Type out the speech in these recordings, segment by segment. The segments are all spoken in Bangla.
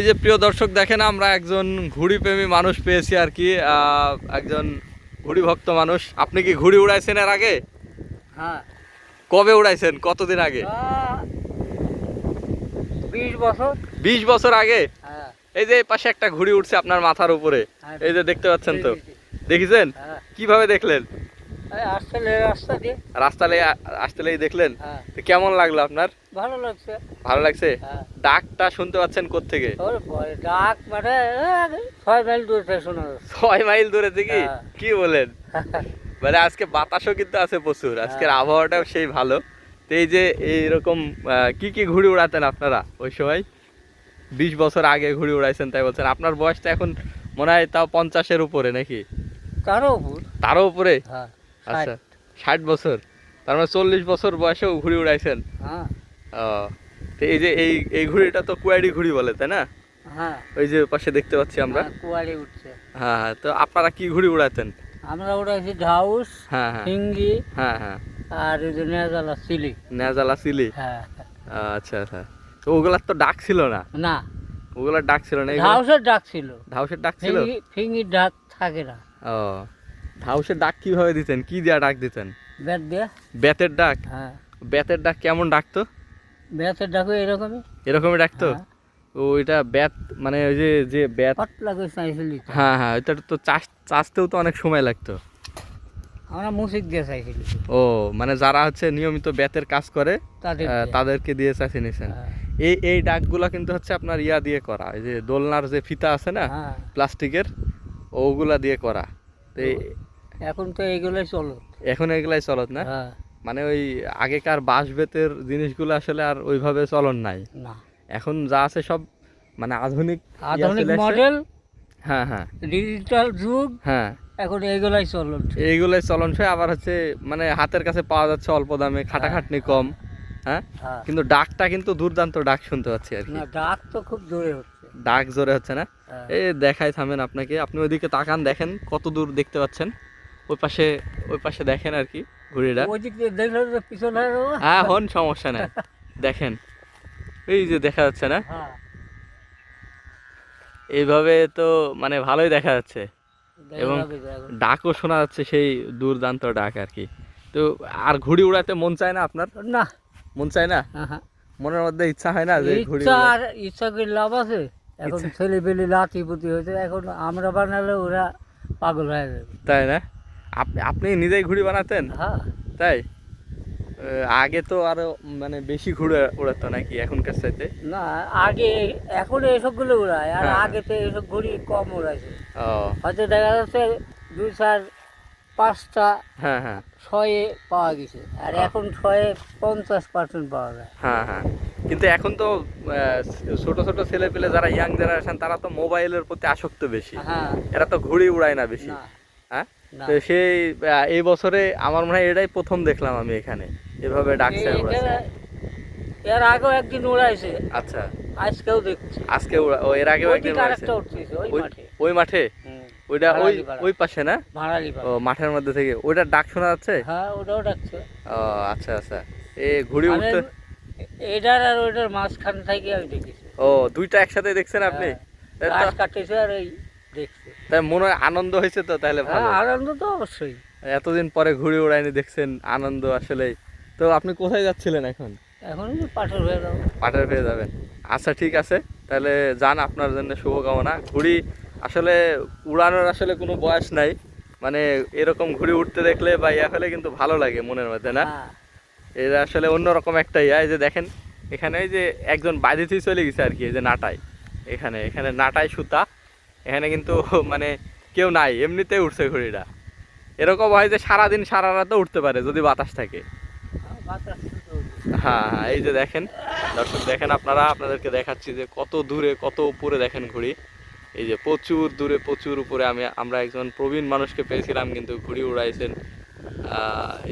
এই যে প্রিয় দর্শক দেখেন আমরা একজন ঘুড়ি প্রেমী মানুষ পেয়েছি আর কি আহ, একজন ঘুড়ি ভক্ত মানুষ। আপনি কি ঘুড়ি উড়াইছেন এর আগে? হ্যাঁ। কবে উড়াইছেন? কতদিন আগে? বিশ বছর। বিশ বছর আগে? হ্যাঁ। এই যে পাশে একটা ঘুড়ি উঠছে আপনার মাথার উপরে। হ্যাঁ। এই যে দেখতে পাচ্ছেন তো? দেখেছি। দেখেছেন? হ্যাঁ। কীভাবে দেখলেন? লে রাস্তা দিয়ে। রাস্তালে আসতেলেই দেখলেন? কেমন লাগল আপনার? ভালো লাগছে। ভালো লাগছে? হ্যাঁ। ডাকটা শুনতে পাচ্ছেন থেকে ডাক মানে ছয় মাইল দূর থেকে শোনা ছয় মাইল দূরে থেকে? হ্যাঁ। কি বলেন? মানে আজকে বাতাসও কিন্তু আছে প্রচুর। আজকের হ্যাঁ। আবহাওয়াটাও সেই ভালো। তো এই যে এইরকম কি কি ঘুড়ি উড়াতেন আপনারা ওই সময়? বিশ বছর আগে ঘুড়ি উড়াইছেন তাই বলছেন। আপনার বয়সটা এখন মনে হয় তাও পঞ্চাশের উপরে নাকি? তারও উপর। তারও উপরে? আচ্ছা। ষাট বছর। তার মানে চল্লিশ বছর বয়সেও ঘুড়ি উড়াইছেন। হ্যাঁ। তো এই যে এই এই ঘুড়িটা তো কুয়ারি ঘুড়ি বলে তাই না? হ্যাঁ। ওই যে পাশে দেখতে পাচ্ছি আমরা। হ্যাঁ, কুয়ারি উঠছে। হ্যাঁ হ্যাঁ তো আপনারা কি ঘুড়ি উড়াতেন? আমরা উঠেছি ঢাউস হ্যাঁ হ্যাঁ। হ্যাঁ হ্যাঁ। আর ওই যে নেজালা সিলি। নেজালা সিলি? হ্যাঁ। আচ্ছা আচ্ছা। তো ওগুলার তো ডাক ছিল না? না। ওগুলার ডাক ছিল না? ঢাউসের ডাক ছিল। ধাউসের ডাক ছিল? ফিঙ্গি ফিঙ্গির ডাক থাকে না। ও ধাউসের ডাক কীভাবে দিতেন? কি দিয়া ডাক দিতেন? ব্যাট দিয়ে। বেতের ডাক? হ্যাঁ। বেতের ডাক কেমন ডাকতো? ব্যাটের ডাকও এরকমই? এরকমই ডাকতো? হ্যাঁ। ওইটা ব্যাত মানে ওই যে যে ব্যাত চাইছিলি হ্যাঁ হ্যাঁ ওইটা তো চাষ চাষতেও তো অনেক সময় লাগতো। আমরা মুসিক দিয়ে চাইছিলি। ও মানে যারা হচ্ছে নিয়মিত বেতের কাজ করে। তাদেরকে দিয়ে চাষি নিয়েছেন হ্যাঁ, এই এই ডাকগুলা কিন্তু হচ্ছে আপনার ইয়া দিয়ে করা। এই যে দোলনার যে ফিতা আছে না হ্যাঁ। প্লাস্টিকের ওগুলা দিয়ে করা। এখন তো এগুলাই চলো এখন এগুলাই চলত না? মানে ওই আগেকার বাঁশ বেতের জিনিসগুলো আসলে আর ওইভাবে চলন নাই। না। এখন যা আছে সব মানে আধুনিক আধুনিক মডেল হ্যাঁ হ্যাঁ। ডিজিটাল যুগ হ্যাঁ। এখন এইগুলাই চলন। এইগুলাই চলনসই আবার হচ্ছে মানে হাতের কাছে পাওয়া যাচ্ছে অল্প দামে খাটাখাটনি কম হ্যাঁ? হ্যাঁ। কিন্তু ডাকটা কিন্তু দুর্দান্ত ডাক শুনতে পাচ্ছি আর কি। ডাক তো খুব জোরে হচ্ছে। ডাক জোরে হচ্ছে না? হ্যাঁ। এই দেখাই থামেন আপনাকে। আপনি ওইদিকে তাকান দেখেন কত দূর দেখতে পাচ্ছেন। ওই পাশে ওই পাশে দেখেন আর কি। হয়ে। হ্যাঁ হন সমস্যা নাই। দেখেন এই যে দেখা যাচ্ছে না? হ্যাঁ। এইভাবে তো মানে ভালোই দেখা যাচ্ছে। এবং। ডাকও শোনা যাচ্ছে সেই দুর্দান্ত ডাক আর কি। তো আর ঘুড়ি উড়াতে মন চায় না আপনার? না। মন চায় না? হ্যাঁ মনের মধ্যে ইচ্ছা হয় না যে ঘুড়ি আর ইচ্ছা করে লাভ আছে। এখন ছেলে পেলে লাঠি পুতি হয়েছে এখন আমরা বানালে ওরা পাগল হয়ে যাবে। তাই না? আপনি নিজেই ঘুড়ি বানাতেন? হ্যাঁ। তাই? আগে তো আরও মানে বেশি ঘুরে উড়াতো নাকি এখনকার চাইতে? না আগে এখন এসবগুলো উড়ায় আর হ্যাঁ। আগে তো এসব ঘুড়ি কম উড়াইছে ও। হয়তো দেখা যাচ্ছে দুই চার পাঁচটা হ্যাঁ হ্যাঁ। ছয়ে পাওয়া গেছে আর এখন ছয়ে পঞ্চাশ পার্সেন্ট পাওয়া যায়। হ্যাঁ হ্যাঁ। কিন্তু এখন তো ছোট ছোট ছেলে পেলে যারা ইয়াং জেনারেশন তারা তো মোবাইলের প্রতি আসক্ত বেশি। হ্যাঁ। এরা তো ঘুড়ি উড়ায় না বেশি। না। হ্যাঁ? তো সেই এই বছরে আমার মনে হয় এটাই প্রথম দেখলাম আমি এখানে এভাবে ডাকছে এর আগেও একদিন উড়াইছে আচ্ছা। আজকেও দেখছি। আজকে ও এর আগেও একদিন। ওই মাঠে। ওইটা ওই ওই পাশে না? ও মাঠের মধ্যে থেকে। ওইটা ডাক শোনা যাচ্ছে? হ্যাঁ ওটাও ডাকছে। ও আচ্ছা আচ্ছা। এ ঘুড়ি মানে উঠতে এটার আর ওইটার মাঝখান থেকে আমি দেখেছি? ও দুইটা একসাথে দেখছেন আপনি? হ্যাঁ, তাই কাটতেছে আর এই তাই মনে হয় আনন্দ হয়েছে তো তাহলে ভালো। হ্যাঁ আনন্দ তো অবশ্যই। এতদিন পরে ঘুড়ি উড়াইনি দেখছেন আনন্দ আসলে তো আপনি কোথায় যাচ্ছিলেন এখন? এখন যে পাঠর হয়ে যাব। পাটের পেয়ে যাবেন। আচ্ছা ঠিক আছে। তাহলে যান আপনার জন্য শুভকামনা। ঘুড়ি আসলে উড়ানোর আসলে কোনো বয়স নাই। মানে এরকম ঘুড়ি উঠতে দেখলে বা ইয়া হলে কিন্তু ভালো লাগে মনের মধ্যে না? হ্যাঁ। এটা আসলে অন্যরকম একটা ইয়া। যে দেখেন এখানে যে একজন বাদিতেই চলে গেছে আর কি এই যে নাটাই এখানে এখানে নাটাই সুতা। এখানে কিন্তু মানে কেউ নাই, এমনিতেই উঠছে ঘুড়িটা। এরকম হয় যে সারাদিন সারা রাতও উঠতে পারে যদি বাতাস থাকে। হ্যাঁ হ্যাঁ এই যে দেখেন, দর্শক দেখেন আপনারা, আপনাদেরকে দেখাচ্ছি যে কত দূরে, কত উপরে দেখেন ঘুড়ি। এই যে প্রচুর দূরে, প্রচুর উপরে আমি, আমরা একজন প্রবীণ মানুষকে পেয়েছিলাম, কিন্তু ঘুড়ি উড়াইছেন।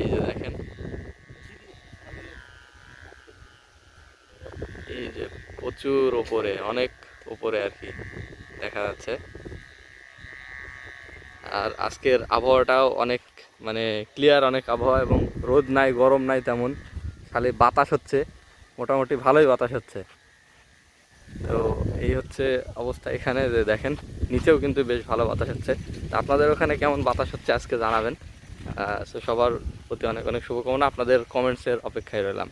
এই যে দেখেন। এই যে প্রচুর উপরে, অনেক উপরে আর কি। দেখা যাচ্ছে। আর আজকের আবহাওয়াটাও অনেক মানে ক্লিয়ার অনেক আবহাওয়া এবং রোদ নাই, গরম নাই তেমন। খালি বাতাস হচ্ছে, মোটামুটি ভালোই বাতাস হচ্ছে। তো এই হচ্ছে অবস্থা এখানে, যে দেখেন, নিচেও কিন্তু বেশ ভালো বাতাস হচ্ছে। তো আপনাদের ওখানে কেমন বাতাস হচ্ছে আজকে জানাবেন। সো সবার প্রতি অনেক অনেক শুভকামনা। আপনাদের কমেন্টসের অপেক্ষায় রইলাম।